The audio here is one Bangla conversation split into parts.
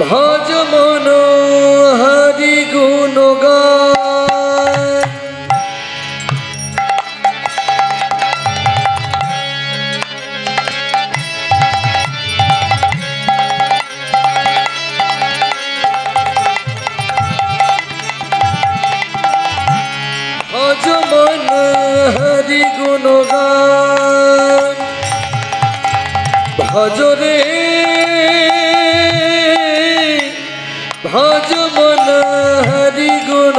ভজ মন হরি গুণ ভজ মন হরি গুণ ভজরে ভজ মন হরি গুণ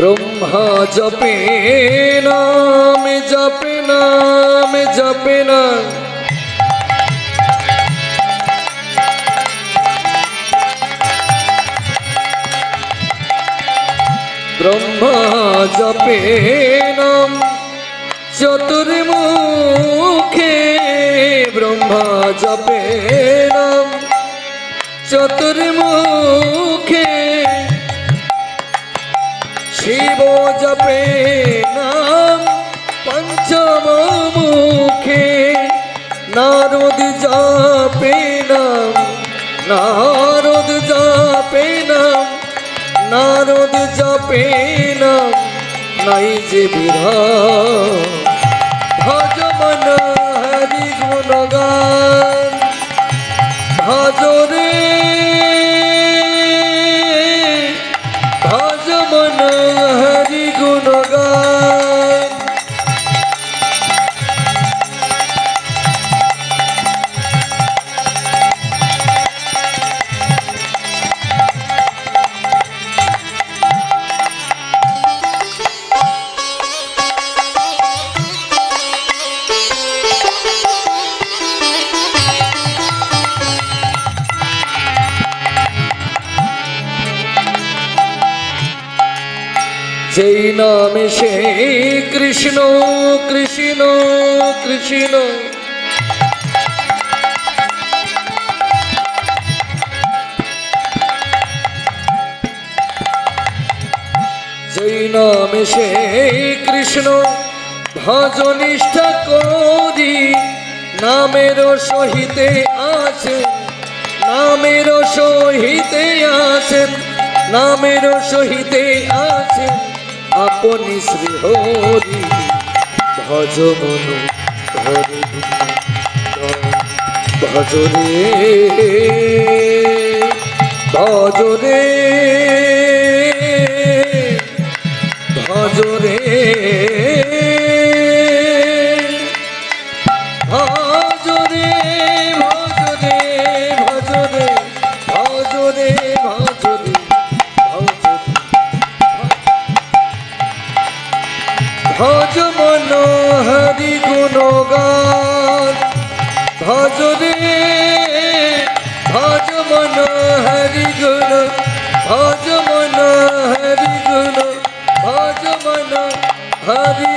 ব্রহ্মা জপে নাম জপে নাম, জপে না ব্রহ্মা জপে নাম, চতুর্মুখে ব্রহ্মা জপে নাম, চতুর্মুখে জপে নাম পঞ্চম মুখে নারদ জপে নাম, নারদ জপে নাম, নারদ জপে নাম, নাই যে বিধান ভজ মন হরি গুণগান ভজ যেই নামে সে কৃষ্ণ কৃষ্ণ কৃষ্ণ। যেই নামে সে কৃষ্ণ, ভজনিষ্ঠা করি নামের সহিতে আছে নামের সহিতে আছেন, নামের সহিতে আছেন। আপনি শ্রী হরি ভজ মন হরি ভজ রে ভজ রে ভজ রে ভজ মনোহরি গুণগান। ভজ রে ভজ মনোহরি গুণ ভজ মনোহরি গুণ ভজ মনোহরি